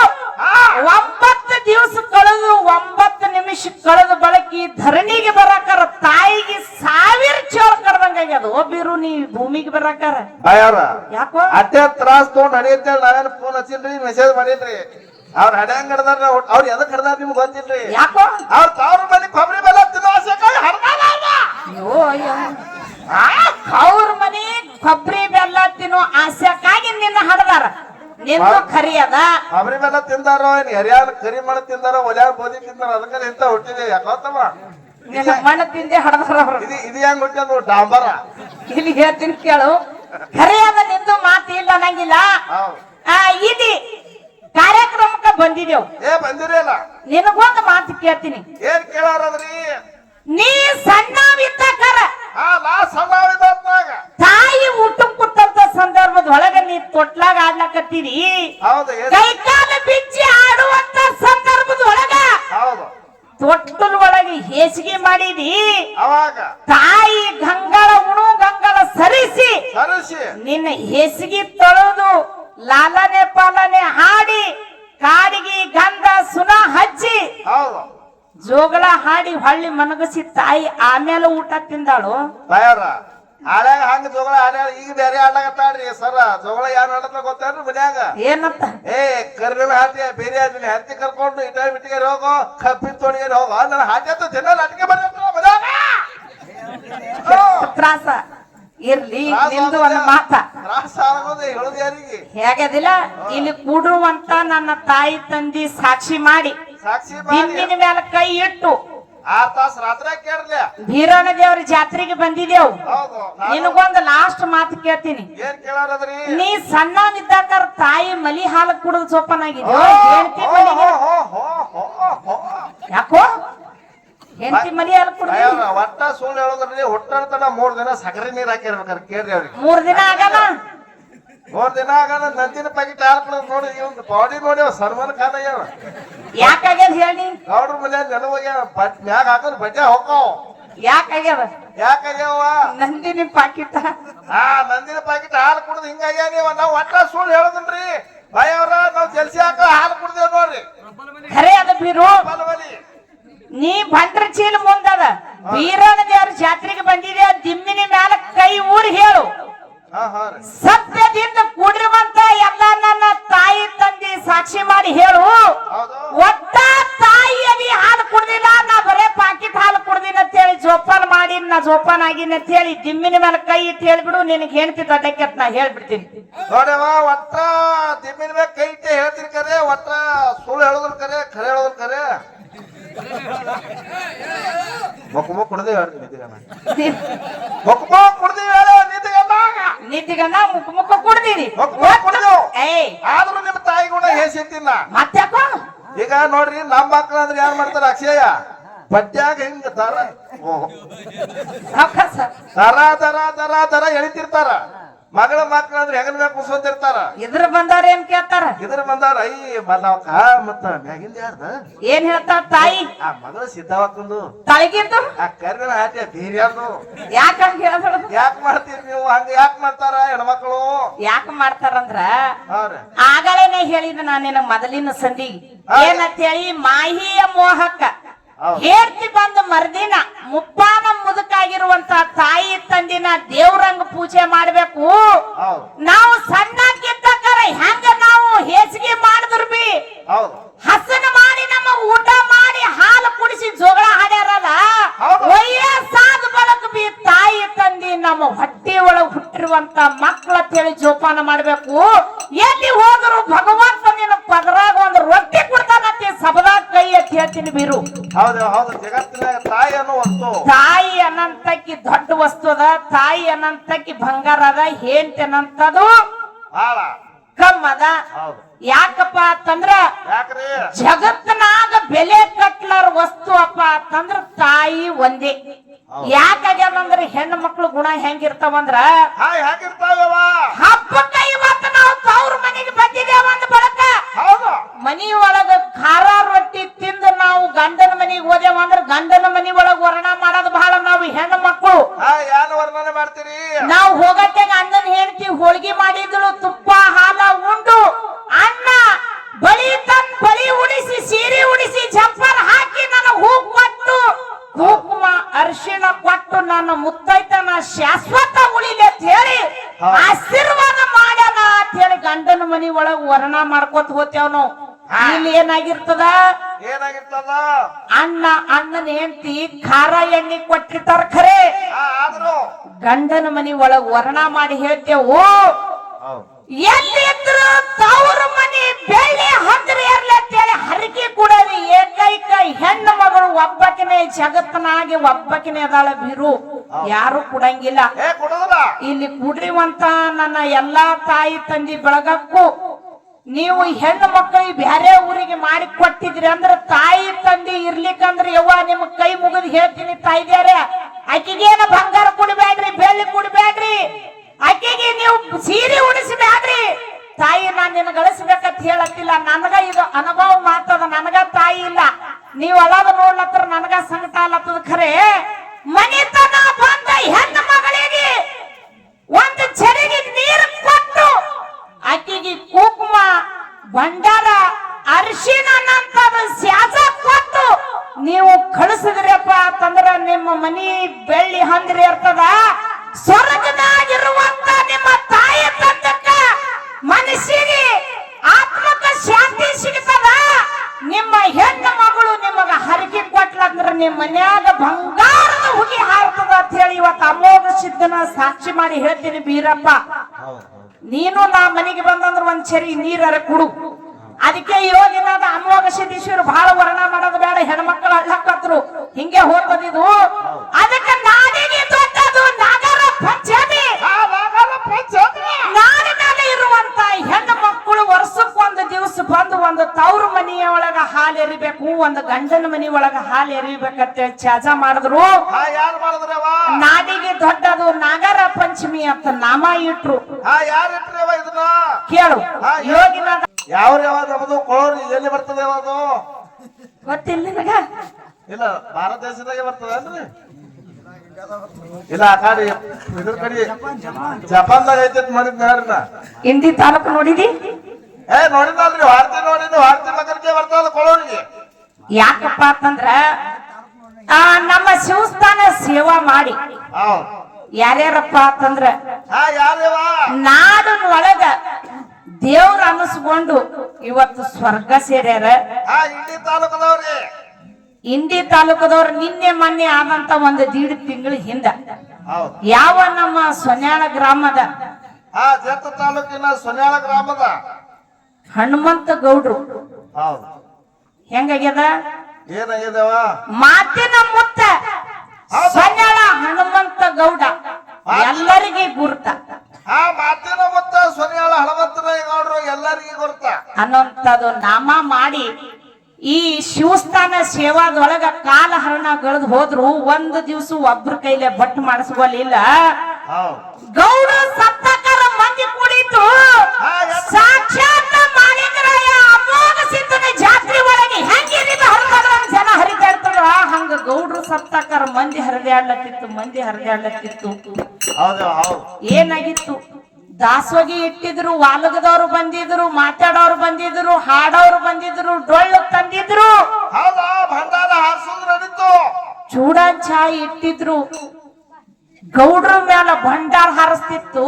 ಒಂಬತ್ತು ದಿವಸ ಕಳೆದು ಒಂಬತ್ತು ನಿಮಿಷ ಕಳೆದ ಬಳಕಿ ಧರಣಿಗೆ ಬರಾಕಾರ ತಾಯಿಗೆ ಸಾವಿರ ಚೋಳ ಕಡ್ದಂಗಾಗ್ಯದ ಒಬ್ಬಿರು ನೀ ಭೂಮಿಗೆ ಬರಾಕಾರ. ಯಾರ? ಯಾಕೋ? ಅಟ್ಟೆ ತ್ರಾಸ್ ತಗೊಂಡ್ ಹಡಿಯತ್ತೇಳಿ ನಾವೇನು ಫೋನ್ ಹಚ್ಚಿಲ್ರಿ ಮೆಸೇಜ್ ಮಾಡಿಲ್ರಿ. ಅವ್ರ ಹಡ್ಯಾಂಗ್ ಹಿಡ್ದಾರ ಅವ್ರ ಎದಕ್ ಹಡ್ದಾರ ನಿಮ್ಗೆ ಗೊತ್ತಿಲ್ರಿ? ಯಾಕೋ? ಅವ್ರ ತಾವ್ರ ಮನೆ ಕೊಬ್ಬರಿ ಬೆಲ್ಲ ತಿನ್ನೋ ಆಸೆಕಾಯಿ ಹಡ್ದಾರ. ಅಯ್ಯೋ ಅಯ್ಯೋ. ಅವ್ರ ಮನೆ ಕೊಬ್ಬರಿ ಬೆಲ್ಲ ತಿನ್ನೋ ಆಸೆಕ್ಕಾಗಿ ನಿನ್ನ ಹಡ್ದಾರ. ನಿಂದು ಖರಿ ಅದ ಕೊಬ್ಬರಿ ಬೆಲ್ಲ ತಿಂದಾರೋ ಏನ್ ಹರಿಯಾದ ಕರಿ ಮಣ ತಿಂದಾರೋ ಒಲ್ಯಾರ ಬೋದಿ ತಿಂದಾರ ಅದಕ್ಕೆ ಇಂತ ಹುಟ್ಟಿದೆ ಯಾಕೋತಮ್ಮ ನಿನ್ನ ಮಣ್ಣು ತಿಂದೆ ಹಡದ ಅವ್ರು. ಇದು ಇದು ಹೆಂಗ್ ಹುಟ್ಟ್ಯದ ಡಾಂಬರ. ಇಲ್ಲಿ ಹೇಳ್ತೀನಿ ಕೇಳು. ಖರೆಯಾದ ನಿಂದು ಮಾತು ಇಲ್ಲ ಅನ್ನಂಗಿಲ್ಲ? ಆ ಇದಿ ಕಾರ್ಯಕ್ರಮಕ್ಕೆ ಬಂದಿದ್ದೇವು ಏ ಬಂದಿರಲ್ಲ ನಿನಗೊಂದು ಮಾತು ಕೇಳ್ತೀನಿ. ಏನ್ ಕೇಳಾರದ್ರಿ? ನೀ ಸಣ್ಣ ಹಾ ನಾ ಸಣ್ಣವಿದ್ದಾಗ ತಾಯಿ ಊಟ ಕೊಟ್ಟಂತ ಸಂದರ್ಭದೊಳಗ ನೀ ತೊಟ್ಲಾಗ ಆಡ್ಲಕತ್ತೀರಿ. ಹೌದು ಕೈಕಾಲ ಬಿಚ್ಚಿ ಆಡುವಂತ ಸಂದರ್ಭದೊಳಗ ಹೌದು. ತೊಟ್ಟಲ್ ಒಳಗೆ ಹೇಸಿಗೆ ಮಾಡಿದಿ. ಅವಾಗ. ತಾಯಿ ಗಂಗಳ ಉಣು ಗಂಗಳ ಸರಿಸಿ. ಸರಿಸಿ. ನಿನ್ನ ಹೇಸಿಗೆ ತೊಳೆದು ಲಾಲನೆ ಪಾಲನೆ ಹಾಡಿ ಕಾಡಿಗೆ ಗಂಧ ಸುನ ಹಚ್ಚಿ. ಹೌದು. ಜೋಗಳ ಹಾಡಿ ಹೊಳ್ಳಿ ಮನಗಸಿ ತಾಯಿ ಆಮೇಲೆ ಊಟ ತಿಂದಾಳು. ಹಾಳ್ಯಾಗ ಹಂಗ ಜೋಗಳ ಹಾಡ್ಯಾಳ ಈಗ ಬೇರೆ ಆಡ್ಲಾಗತ್ತಾಳ್ರಿ ಸರ. ಜೋಗಳ ಯಾರು ಆಡತ್ತ ಗೊತ್ತೇನ್ರಿ ಮನ್ಯಾಗ? ಏನಪ್ಪ? ಏ ಕರ್ಬೇವ ಹಾಟಿ ಬೇರೆ ಆದ್ರೆ ಹತ್ತಿ ಕರ್ಕೊಂಡು ಇಟ ಬಿಟ್ಟಿಗೆ ಹೋಗೋ ಕಪ್ಪಿ ತೊಡಿಗೆ ಹೋಗೋ. ನನ್ನ ಹಾಟಿ ಅಂತ ಜನ ನಾಟಿಗೆ ಬರ್ತಾರ ಮನ್ಯಾಗ? ತ್ರಾಸ. ಇರ್ಲಿ ನಿಂದು ಒಂದು ಮಾತ. ತ್ರಾಸ ಆಗೋದು ಹೇಳುದು ಯಾರಿಗೆ? ಹೇಗದಿಲ್ಲ ಇಲ್ಲಿ ಕೂಡುವಂತ ನನ್ನ ತಾಯಿ ತಂದಿ ಸಾಕ್ಷಿ ಮಾಡಿ ಸಾಕ್ಷಿ ಮೇಲೆ ಕೈ ಇಟ್ಟು ಆರ್ ತಾಸು ರಾತ್ರಿ ಕೇಳಲಿ ಬೀರಣ್ಣ ದೇವ್ರ ಜಾತ್ರೆಗೆ ಬಂದಿದ್ದೇವು. ಹೌದು ನಿನಗೊಂದು ಲಾಸ್ಟ್ ಮಾತು ಕೇಳ್ತೀನಿ. ಏನ್ ಕೇಳಾರದ್ರಿ? ನೀ ಸಣ್ಣನಿದ್ದಾಕರ ತಾಯಿ ಮಲಿ ಹಾಲು ಕುಡಿದು ಚೊಪ್ಪನಾಗಿದ್ಯೋ ಓ, ಹೆಂಡತಿ ಮಲಿಗೆ. ಯಾಕೋ? ಹೆಂಡತಿ ಮಲಿ ಹಾಲು ಕುಡಿದ ಒಟ್ಟ ಸುಳ್ಳು ಹೇಳೋದ್ರಿ ತನ ಮೂರ್ ದಿನ ಸಕ್ಕರೆ ನೀರ್ ಹಾಕಿರ್ಬೇಕಾರೆ ಕೇಳ್ರಿ ಅವ್ರಿಗೆ. ಮೂರ್ ದಿನ ಆಗಲ್ಲ? ಮೂರ್ ದಿನ ಆಗಲ್ಲ ನಂದಿನ ಪ್ಯಾಕೆಟ್ ಹಾಕ್ಬಿಡೋದು ನೋಡಿ ಇವ್ನ ಬಾಡಿ ನೋಡಿ ಸರ್ವನ್ ಖಾನ್ ಆಗ್ಯಾವ ಯಾಕಾಗ್ಯದ ಹೇಳಿ ಗೌಡ್ರ ಮನೆ ನೆನವಾಗ್ಯಾವ ಬಟ್ ಮ್ಯಾಗ ಹಾಕೋದ್ ಬಜೆ ಹೋಗ್ತಾವ ಯಾಕಾಗ್ಯದ ಯಾಕಾಗ್ಯಾವ ನಂದಿನಿ ಪಾಕಿಟ ಆ ನಂದಿನ ಪ್ಯಾಕೆಟ್ ಹಾಲು ಕುಡ್ದು ಹಿಂಗಾಗ್ಯ ನೀವು ನಾವ್ ಒಟ್ಟ ಸುಳ್ಳು ಹೇಳೋದನ್ರಿ ಭಯ ಅವ್ರ ನಾವ್ ಜಲ್ಸಿ ಹಾಕ ಹಾಲು ಕುಡ್ದೇವ್ ನೋಡ್ರಿ. ಖರೆ ಅದ ಬೀರು. ನೀ ಬಂಡ್ರ ಚೀಲ ಮುಂದದ ಬೀರಣ್ಣ ದೇವ್ರ ಜಾತ್ರೆಗೆ ಬಂದಿದ್ಯಾ? ದಿಮ್ಮಿನ ಮ್ಯಾಲ ಕೈ ಊರಿ ಹೇಳು. ಸತ್ಯದಿಂದ ಕೂಡಿರುವಂತ ಎಲ್ಲ ನನ್ನ ತಾಯಿ ತಂದೆ ಸಾಕ್ಷಿ ಮಾಡಿ ಹೇಳು. ಒಟ್ಟ ತಾಯಿಯಲ್ಲಿ ಹಾಲು ಕುಡ್ದಿಲ್ಲ ನಾ ಬರೇ ಪಾಕಿಟ್ ಹಾಲು ಕುಡ್ದಿನ ಅಂತೇಳಿ ಜೋಪಾನ ಮಾಡಿ ನಾ ಜೋಪಾನ ಆಗಿನ ಅಂತ ಹೇಳಿ ದಿಮ್ಮಿನ ಮೇಲೆ ಕೈ ಇಟ್ಟು ಹೇಳ್ಬಿಡು ನಿನಗೆ ಹೆಣ್ತಿ ದೊಡ್ಡಕ್ಕೆ ಅಂತ ನಾ ಹೇಳ್ಬಿಡ್ತೀನಿ. ನೋಡವ ಒಟ್ಟ ದಿಮ್ಮಿನ ಮೇಲೆ ಕೈ ಇಟ್ಟು ಹೇಳ್ತೀನಿ ಕರೆ ಒಟ್ಟ ಸುಳ್ಳು ಹೇಳೋದ್ರ ಕರೆ ಖರೆ ಹೇಳೋದ್ರ ಕರೆ. ಮಕ್ಕಮ ಕುಡ್ದೇ ಕುಡ್ದೆ ಹೇಳ್ತೀನಿ ನಿಂತಿಗಣ್ಣ ಮೊಕ್ಕ ಮೊಕ್ಕ ಕುಡ್ದೀವಿ ಹೇಳ ನಿಂತಿಗಣ್ಣ ಮುಖ ಮುಖ ಕುಡ್ದೀನಿ ಏಯ್. ಆದ್ರೂ ನಿಮ್ಮ ತಾಯಿ ಗುಣ ಮತ್ತೆ ಮತ್ತ್ಯಾಕೋ? ಈಗ ನೋಡ್ರಿ ನಮ್ಮ ಮಕ್ಳು ಅಂದ್ರೆ ಯಾರು ಮಾಡ್ತಾರ ಅಕ್ಷಯ ಪದ್ಯಾಗ ಹಿಂಗ ತರ. ತರ ತರ ತರ ತರ ಎಳಿತಿರ್ತಾರ. ಮಗಳ ಮಕ್ಳು ಅಂದ್ರೆ ಹೆಗಲ ಮ್ಯಾಗ ಕುಸ್ಕೊಂತಿರ್ತಾರ ಇದ್ರ ಬಂದಾರ ಏನ್ ಕೇಳ್ತಾರ? ಇದ್ರ ಬಂದಾರ ಐ ನಾವ್ ಕಾ ಮತ್ತ ಮ್ಯಾಗಿಂದ ಯಾರ್ದ? ಏನ್ ಹೇಳ್ತಾರ ತಾಯಿ? ಆ ಮಗಳ ಸಿದ್ಧವಾಕಂದು ತಳಗಿದ್ದು? ಆ ಕರ್ಗನ ಹಾಟಿ ಬೀರ್ಯಾರ್ದು ಯಾಕಂಗ ಯಾಕ ಯಾಕ್ ಮಾಡ್ತೀರಿ ನೀವು? ಹಂಗ ಯಾಕ್ ಮಾಡ್ತಾರ ಹೆಣ್ಮಕ್ಳು? ಯಾಕ ಮಾಡ್ತಾರಂದ್ರ? ಆಗಳೇನೆ ಹೇಳಿದ ನಾನು ನಿನಗ್ ಮೊದಲಿನ ಸಂಧಿ ಏನಂತ ಹೇಳಿ ಮಾಹಿಯ ಮೋಹಕ್ಕ. ಹೇರ್ತಿ ಬಂದ ಮರ್ದಿನ ಮುಪ್ಪಾನ ಮುದುಕಾಗಿರುವಂತ ತಾಯಿ ತಂದಿನ ದೇವ್ರಂಗ ಪೂಜೆ ಮಾಡ್ಬೇಕು. ನಾವು ಸಣ್ಣಕ್ಕಿದ್ದಕ್ಕರ ಹೆಂಗ ನಾವು ಹೇಸಿಗೆ ಮಾಡಿದ್ರು ಬಿ? ಹಸನ ಮಾಡಿ ನಮ್ಮ ಊಟ ಮಾಡಿ ಹಾಲು ಕುಡಿಸಿ ಜೋಗಳ ಹಾಡ್ಯಾರಲ್ಲ. ವಯಸ್ಸಾದ ಬಳಕ ಬಿ ತಾಯಿ ತಂದಿ ನಮ್ಮ ಹೊಟ್ಟೆ ಒಳಗೆ ಹುಟ್ಟಿರುವಂತ ಮಕ್ಳ ತೇಳಿ ಜೋಪಾನ ಮಾಡ್ಬೇಕು. ಎಲ್ಲಿ ಹೋದ್ರು ಭಗವಂತ ನಿನ್ನ ಪದರಾಗ ಒಂದು ರೊಟ್ಟಿ ಕೊಡ್ತಾನಂತೆ ಸಬದ ಕೈ ಎತ್ತಿ ಹೇಳ್ತೀನಿ ಬೀರು. ಹೌದು ಹೌದು ಜಗತ್ತಿನಾಗ ತಾಯಿ ಅನ್ನೋ ವಸ್ತು ತಾಯಿ ಅನಂತಕ್ಕಿ ದೊಡ್ಡ ವಸ್ತು ಅದ ತಾಯಿ ಅನಂತಕ್ಕಿ ಬಂಗಾರ ಅದ ಬಾಳ ಕಮ್ಮ ಅದ. ಹೌದು. ಯಾಕಪ್ಪ ಅಂತಂದ್ರ ಯಾಕ್ರಿ? ಜಗತ್ತಿನಾಗ ಬೆಲೆ ಕಟ್ಲಾರ ವಸ್ತು ಅಪ್ಪ ಅಂತಂದ್ರ ತಾಯಿ ಒಂದೇ. ಯಾಕಾಗ್ಯಾವಂದ್ರ ಹೆಣ್ಣು ಮಕ್ಳು ಗುಣ ಹೆಂಗಿರ್ತಾವಂದ್ರ ಹಾಯ್ ಹಾಕಿರ್ತಾವವ ಹಬ್ಬಕ್ಕ ಇವತ್ತು ಮನಿ ಒಳಗ ಖಾರ ರೊಟ್ಟಿ ತಿಂದು ನಾವು ಗಂಡನ ಮನೆಗೆ ಹೋದೇವ ಅಂದ್ರೆ ಗಂಡನ ಮನಿ ಒಳಗ ವರ್ಣ ಮಾಡೋದು ಬಹಳ ನಾವು ಹೆಣ್ಣು ಮಕ್ಕಳು ವರ್ಣನೆ ಮಾಡ್ತೀರಿ? ನಾವು ಹೋಗಕ್ಕೆ ಅಣ್ಣನ ಹೆಂಡತಿ ಹೋಳಿಗೆ ಮಾಡಿದಳು ತುಪ್ಪ ಹಾಲ ಉಂಡು ಅಣ್ಣ ಬಳಿ ತನ್ ಬಳಿ ಉಡಿಸಿ ಸೀರೆ ಉಡಿಸಿ ಜಪ್ಪರ್ ಹಾಕಿ ನನ್ನ ಹೂ ಕೊಟ್ಟು ಕುಂಕುಮ ಅರಿಶಿಣ ಕೊಟ್ಟು ನನ್ನ ಮುತ್ತೈತನ ಶಾಶ್ವತ ಉಳಿಲಿ ಅಂತ ಹೇಳಿ ಆಶೀರ್ವಾದ ಮಾಡ್ಯಾನ ಅಂತ ಹೇಳಿ ಗಂಡನ ಮನಿ ಒಳಗ ವರ್ಣ ಮಾಡ್ಕೊತ ಹೋತೇವ್ ನಾವು. ಇಲ್ಲಿ ಏನಾಗಿರ್ತದ? ಏನಾಗಿರ್ತದ? ಅಣ್ಣ ಅಣ್ಣನ ಹೆಂಡತಿ ಖಾರ ಎಣ್ಣೆ ಕೊಟ್ಟಿರ್ತಾರ ಖರೆ. ಗಂಡನ ಮನಿ ಒಳಗ್ ವರ್ಣ ಮಾಡಿ ಹೇಳ್ತೇವು. ಎಲ್ಲಿ ಎಲ್ಲಿದ್ರು ತವ್ರ ಮನಿ ಬೆಳ್ಳಿ ಹಂದ್ರ ಇರ್ಲಿ ಅಂತೇಳಿ ಹರಕೆ ಕೂಡವಿ ಏಕೈಕ ಹೆಣ್ಣು ಮಗಳು ಒಬ್ಬಕಿನೇ ಜಗತ್ತನಾಗಿ ಒಬ್ಬಕಿನೇ ಅದಾಳ ಬಿರು. ಯಾರು ಕುಡಂಗಿಲ್ಲ. ಇಲ್ಲಿ ಕುಡ್ರಿವಂತ ನನ್ನ ಎಲ್ಲಾ ತಾಯಿ ತಂದಿ ಬೆಳಗಕ್ಕೂ. ನೀವು ಹೆಣ್ಣು ಮಕ್ಕಳಿಗೆ ಬ್ಯಾರೆ ಊರಿಗೆ ಮಾಡಿ ಕೊಟ್ಟಿದ್ರಿ ಅಂದ್ರ ತಾಯಿ ತಂದಿ ಇರ್ಲಿಕ್ಕಂದ್ರ ಯವ್ವ ನಿಮ್ ಕೈ ಮುಗಿದ್ ಹೇಳ್ತೀನಿ ತಾಯಿದ್ಯಾರ ಆಕಿಗೇನ ಬಂಗಾರ ಕುಡಬೇಡ್ರಿ, ಬೆಳ್ಳಿ ಕುಡಿಬ್ಯಾಡ್ರಿ ಆಕಿಗೆ ನೀವು ಸೀರೆ ಉಣಿಸಬೇಡ್ರಿ ತಾಯಿ, ನಾನ್ ನಿನ್ನ ಗಳಿಸ್ಬೇಕಂತ ಹೇಳತ್ತಿಲ್ಲ, ನನಗ ಇದು ಅನುಭವ ಮಾತದ ನನಗ ತಾಯಿ ಇಲ್ಲ. ನೀವ್ ಅಳದ ನೋಡ್ಲತ್ರ ನನಗ ಸಂಕಟ ಅಲ್ಲತ್ತದ ಖರೆ. ಮನಿತನ ಬಂದ ಹೆಣ್ಣು ಮಗಳಿಗೆ ಒಂದು ಚರಿಗೆ ನೀರು ಕೊಟ್ಟು ಆಕೆಗೆ ಬಂಡಾರ ಅರಿಶಿನಂತದ ಸ್ಯಾಸ ಕೊಟ್ಟು ನೀವು ಕಳಿಸಿದ್ರಪ್ಪ ಅಂತಂದ್ರ ನಿಮ್ಮ ಮನಿ ಬೆಳ್ಳಿ ಹಂದ್ರಿ ಇರ್ತದ. ಸ್ವರ್ಗದಾಗಿರುವಂತ ನಿಮ್ಮ ತಾಯಿ ತಂದಕ್ಕ ಮನಸ್ಸಿಗೆ ಆತ್ಮಕ ಶಾಂತಿ ಸಿಗ್ತದ. ನಿಮ್ಮ ಹೆಣ್ಣು ಮಗಳು ನಿಮಗ ಹರಕೆ ಕೊಟ್ಲಂದ್ರ ನಿಮ್ಮ ಮನ್ಯಾಗ ಬಂಗಾರದ ಹುಗಿ ಹಾರ್ತದ ಅಂತ ಹೇಳಿ ಇವತ್ತು ಅಮೋಘ ಸಿದ್ಧನ ಸಾಕ್ಷಿ ಮಾಡಿ ಹೇಳ್ತೀನಿ ಬೀರಪ್ಪ. ನೀನು ನಾ ಮನೆಗೆ ಬಂದಂದ್ರೆ ಒಂದ್ ಸರಿ ನೀರರ ಕುಡು. ಅದಕ್ಕೆ ಯೋಗಿನಾದ ಅಮೋಘ ಸಿದ್ದೇಶ್ವರ ಬಹಳ ವರ್ಣ ಮಾಡೋದು ಬೇಡ ಹೆಣ್ಮಕ್ಳು ಅಳ್ಳಕತ್ರು ಹಿಂಗೆ ಹೋಗ್ತದಿದು ಅದಕ್ಕೆ ನಾಡಿಗೆ ದೊಡ್ಡದು ನಗರ ಪಂಚಮಿ. ನಾಡಿನಲ್ಲಿ ಇರುವಂತ ಹೆಣ್ಣು ಮಕ್ಕಳು ವರ್ಷಕ್ಕೊಂದು ದಿವಸ ಬಂದು ಒಂದು ತವ್ರ ಮನೆಯ ಒಳಗ ಹಾಲು ಎರಿಬೇಕು ಒಂದು ಗಂಡನ ಮನೆ ಒಳಗ ಹಾಲು ಎರಿಬೇಕಂತ ಚಾಜ ಮಾಡಿದ್ರು. ನಾಡಿಗೆ ದೊಡ್ಡದು ನಾಗರ ಪಂಚಮಿ ಅಂತ ನಾಮ ಇಟ್ರು. ಹಾ ಯಾರು ಇಟ್ರವ ಇದನ್ನ? ಕೇಳು. ಯೋಗಿನಾದ ಯಾವ ಯಾವ್ದು ಅದು ಕೊಳೋರಿ ಎಲ್ಲಿ ಬರ್ತದೆ ಯಾವ್ದು ಗೊತ್ತಿಲ್ಲ ನಿನಗ? ಇಲ್ಲ ಭಾರತ ದೇಶದಾಗೆ ಬರ್ತದೇನ್ರಿ ಇಲ್ಲ ಆ ಕಡೆ ಇದ್ರ ಕಡೆ ಜಪಾನ್ದಾಗ ಐತೆ ಮಾಡಿದ್ ನೋಡ್ರಿ ನಾ ಇಂದಿ ತಾಲೂಕು ನೋಡಿದಿ? ಏ ನೋಡಿನಲ್ರಿ ವಾರ್ತೆ ನೋಡಿದ್ದು ವಾರ್ತೆ ಮಗನಿಗೆ ಬರ್ತದ ಕೊಳೋರಿಗೆ. ಯಾಕಪ್ಪ ಅಂತಂದ್ರ ಆ ನಮ್ಮ ಶಿವಸ್ಥಾನ ಸೇವಾ ಮಾಡಿ. ಹೌದು. ಯಾರ್ಯಾರಪ್ಪ ಅಂತಂದ್ರ ನಾಡನ್ ಒಳಗ ದೇವ್ರ ಅನಿಸ್ಕೊಂಡು ಇವತ್ತು ಸ್ವರ್ಗ ಸೇರ್ಯಾರ. ಇಂಡಿ ತಾಲೂಕದವ್ರ. ನಿನ್ನೆ ಮೊನ್ನೆ ಆದಂತ ಒಂದು ದೀಡ್ ತಿಂಗಳ ಹಿಂದ ಯಾವ ನಮ್ಮ ಸೊನ್ಯಾಳ ಗ್ರಾಮದ ತಾಲೂಕಿನ ಸೊನ್ಯಾಳ ಗ್ರಾಮದ. ಹನುಮಂತ ಗೌಡ್ರು. ಹೌದು. ಹೆಂಗಾಗ್ಯದ? ಏನಾಗ್ಯದವ? ಮಾತಿನ ಮುತ್ತ ಸೊನ್ಯಾಳ ಹನುಮಂತ ಗೌಡ. ಎಲ್ಲರಿಗೆ ಗುರುತ. ಆ ಮಾತಿನ ಸೊನ್ಯಾಳ ಗೌಡ್ರು ಎಲ್ಲರಿಗೂ ಗುರ್ತ. ಅನ್ನೋಂಥದ್ದು ನಾಮ ಮಾಡಿ ಈ ಶಿವಸ್ಥಾನ ಸೇವಾದೊಳಗ ಕಾಲ ಹರಣ ಗಳದ್ ಹೋದ್ರು ಒಂದು ದಿವಸ ಒಬ್ರ ಕೈಲೆ ಬಟ್ ಮಾಡಿಸ್ಕೊಲಿಲ್ಲ. ಹೌದು. ಗೌಡ ಸತ್ತಕರ ಹಂಗ ಗೌಡ್ರು ಸತ್ತಾಕಾರ ಮಂದಿ ಹರಿದಾಡ್ಲತ್ತಿತ್ತು ಮಂದಿ ಹರಿದಾಡ್ಲತ್ತಿತ್ತು. ಏನಾಗಿತ್ತು? ದಾಸೋಗಿ ಇಟ್ಟಿದ್ರು ವಾಲಗದವ್ರು ಬಂದಿದ್ರು ಮಾತಾಡೋರು ಬಂದಿದ್ರು ಹಾಡೋರು ಬಂದಿದ್ರು ಡೊಳ್ಳು ತಂದಿದ್ರು. ಹೌದಾ ಭಂಡಾರ ಹಾರಿಸೋದು ನಡೀತು ಚೂಡ ಚಾಯ್ ಇಟ್ಟಿದ್ರು. ಗೌಡ್ರ ಮ್ಯಾಲ ಭಂಡಾರ ಹಾರಿಸ್ತಿತ್ತು.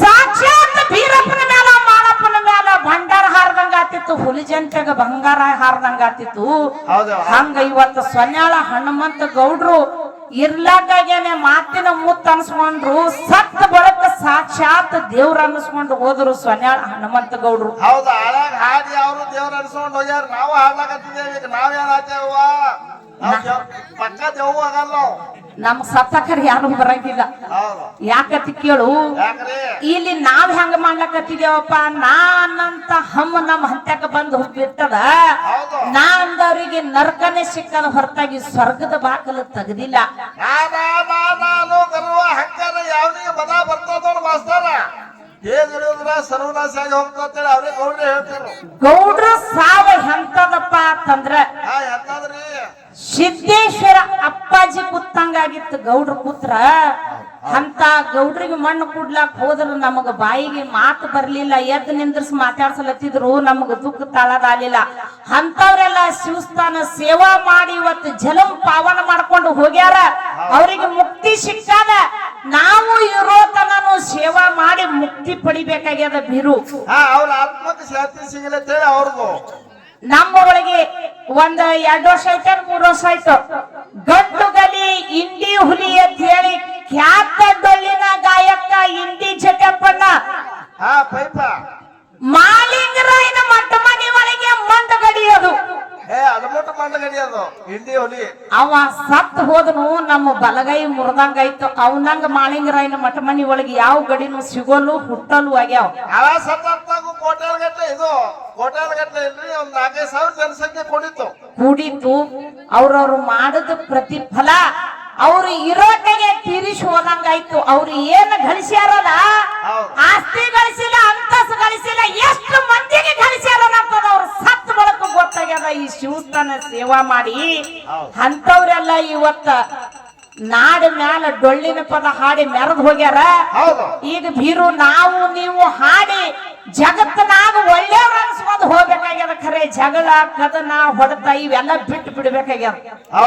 ಸಾಕ್ಷಾತ್ ಬೀರಪ್ಪನ ಮಾಳಪ್ಪನ ಮ್ಯಾಲ ಭಂಡಾರ ಹಾರ್ದಂಗ ಆತಿತ್ತು ಹುಲಿ ಜಂತೆಗ ಬಂಗಾರ ಹಾರ್ದಂಗ ಆತಿತ್ತು. ಹಂಗ ಇವತ್ತು ಸೊನ್ಯಾಳ ಹನುಮಂತ ಗೌಡ್ರು ಇರ್ಲಾಕಾಗೇನೆ ಮಾತಿನ ಮುತ್ತ ಅನ್ಸ್ಕೊಂಡ್ರು ಸತ್ತ ಬಳಕ ಸಾಕ್ಷಾತ್ ದೇವ್ರ ಅನ್ಸ್ಕೊಂಡು ಹೋದ್ರು ಸೊನ್ಯಾಳ ಹನುಮಂತ ಗೌಡ್ರು. ಹೌದು ಹಾಳಾಗ ಹಾಡಿ ಅವರು ದೇವ್ರ ಅನ್ಸ್ಕೊಂಡು ಹೋಗ್ಯಾರ ನಾವು ಹಾಡ್ಲಾಕತ್ತಿದ್ದೇವೆ ಈಗ ನಾವೇನ್ ಆತೇವ ನಾವ್ ದೇವ್- ಪಕ್ಕ ದೇವು ಆಗಲ್ಲ. ನಮ್ ಸತ್ತಕರ್ ಯಾರು ಬರಂಗಿಲ್ಲ. ಯಾಕತಿ ಕೇಳು? ಇಲ್ಲಿ ನಾವ್ ಹೆಂಗ ಮಾಡ್ಲಕತ್ತಿದೇವಪ್ಪ ನಾನಂತ ಹಮ್ಮ ನಮ್ಮ ಹಂತ್ಯಾಕ ಬಂದು ಹೋಗ್ಬಿಟ್ಟದ ನಾ ಅಂದವ್ರಿಗೆ ನರಕನೇ ಸಿಕ್ಕದ ಹೊರತಾಗಿ ಸ್ವರ್ಗದ ಬಾಕಲು ಆ ಬಾ ಬಾ ನಾನು ಗರ್ವ ಹಂಕಾರ ಯಾವನಿಗೆ ಮನ ಬರ್ತದ ಸರ್ವನಾಶ ಆಗಿ ಅವ್ರಿಗೆ ಗೌಡ್ರೆ ಹೇಳ್ತಿರು. ಗೌಡ್ರ ಸಾವ ಎಂತದಪ್ಪ ಅಂತಂದ್ರ ಹಾ ಎಂತಂದ್ರಿ? ಸಿದ್ದೇಶ್ವರ ಅಪ್ಪಾಜಿ ಕುತ್ತಂಗಾಗಿತ್ತು ಗೌಡ್ರ ಪುತ್ರ ಅಂತ ಗೌಡ್ರಿಗೆ ಮಣ್ಣು ಕುಡ್ಲಾಕ್ ಹೋದ್ರು ನಮಗ ಬಾಯಿಗೆ ಮಾತು ಬರ್ಲಿಲ್ಲ ಎದ್ದು ನಿಂದ್ರಸ್ ಮಾತಾಡ್ಸಲತ್ತಿದ್ರು ನಮಗ ದುಃಖ ತಳದಾಲಿಲ್ಲ ಅಂತವ್ರೆಲ್ಲ ಶಿವಸ್ಥಾನ ಸೇವಾ ಮಾಡಿ ಇವತ್ತು ಜಲಂ ಪಾವನ ಮಾಡ್ಕೊಂಡು ಹೋಗ್ಯಾರ. ಅವರಿಗೆ ಮುಕ್ತಿ ಸಿಕ್ಕಾದ. ನಾವು ಇರೋ ತನನು ಸೇವಾ ಮಾಡಿ ಮುಕ್ತಿ ಪಡಿಬೇಕಾಗ್ಯದ ಬಿರು. ಹಾ ಅವ್ರ ಆತ್ಮಕ್ಕೆ ಶಾಂತಿ ಸಿಗಲತ್ತೇಳಿ ಅವ್ರದ್ದು ನಮ್ಮ ಒಳಗೆ ಒಂದ್ ಎರಡ್ ವರ್ಷ ಆಯ್ತು ಮೂರ್ ವರ್ಷ ಆಯ್ತು? ಗಂಟು ಗಲಿ ಇಂಡಿ ಹುಲಿ ಅಂತ ಹೇಳಿ ಖ್ಯಾತ ಡೊಳ್ಳಿನ ಗಾಯಕ ಇಂಡಿ ಜಟಪ್ಪಣ್ಣ. ಹಾ ಪೈಪ. ಮಾಲಿಂಗರಾಯನ ಮಟ್ಟ ಮನೆ ಒಳಗೆ ಮಂದ ಗಡಿಯೋದು ಏ ಅದು ಹುಲಿ. ಅವ ಸತ್ ಹೋದನು ನಮ್ಮ ಬಲಗೈ ಮುರಿದಂಗಾಯ್ತು. ಅವನಂಗ ಮಾಳಿಂಗರಾಯನ ಮಠ ಮನಿ ಒಳಗೆ ಯಾವ ಗಡಿನು ಸಿಗೋಲು ಹುಟ್ಟಲು ಆಗ್ಯಾವ. ಅವ ಸತ್ತಾಗೂ ಕೋಟ್ಯಾಳ ಗಟ್ಲೆ ಇದು. ಕೋಟ್ಯಾಳ ಗಟ್ಲೆ ಇಲ್ರಿ ಒಂದ್ ನಾಲ್ಕೈದು ಸಾವಿರ ಜನಸಂಖ್ಯೆ ಕೂಡಿತ್ತು. ಕೂಡಿತ್ತು ಅವ್ರವ್ರು ಮಾಡದ ಪ್ರತಿಫಲ ಅವ್ರು ಕಡೆ ತೀರಿಸಿ ಹೋದಂಗಾಯ್ತು. ಅವ್ರು ಏನ್ ಗಳಿಸ್ಯಾರಲ್ಲ ಆಸ್ತಿ ಗಳಿಸಿಲ್ಲ ಅಂತಸ್ ಗಳಿಸಿಲ್ಲ ಎಷ್ಟು ಮಂದಿಗೆ ಗಳಿಸ್ಯಾರ ಗೊತ್ತಾಗ್ಯದ ಈ ಶಿವಸ್ಥಾನ ಸೇವಾ ಮಾಡಿ. ಅಂತವ್ರೆಲ್ಲ ಇವತ್ತ ನಾಡ ಮ್ಯಾಲ ಡೊಳ್ಳಿನ ಪದ ಹಾಡಿ ಮೆರೆದು ಹೋಗ್ಯಾರ. ಈಗ ಬೀರು ನಾವು ನೀವು ಹಾಡಿ ಜಗತ್ತನಾಗ ಒಳ್ಳೆಯವ್ರ ಅನ್ಸ್ಕೊಂಡ್ ಹೋಗ್ಬೇಕಾಗ್ಯದ ಖರೆ. ಜಗಳ ಕದನ ಹೊಡೆತ ಇವೆಲ್ಲ ಬಿಟ್ಟು ಬಿಡ್ಬೇಕಾಗ್ಯದ.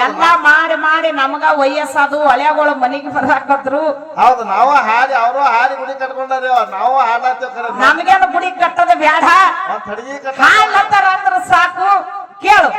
ಎಲ್ಲ ಮಾಡಿ ಮಾಡಿ ನಮಗ ವಯಸ್ಸದು ಒಳ್ಳೆಗಳು ಮನೆಗೆ ಬರಾಕತ್ರು. ಹೌದು ನಾವು ಹಾಡಿ ಅವರು ಹಾಡಿ ಗುಡಿ ಕಟ್ಕೊಂಡಾರ ನಾವು ಹಾಡಾತೇವ್ ಖರೆ. ನಮಗೇನು ಗುಡಿ ಕಟ್ಟದ ಬೇಡ ಹಾಡ್ಲತ್ತಾರ ಅಂದ್ರ ಸಾಕು. ಕೇಳು.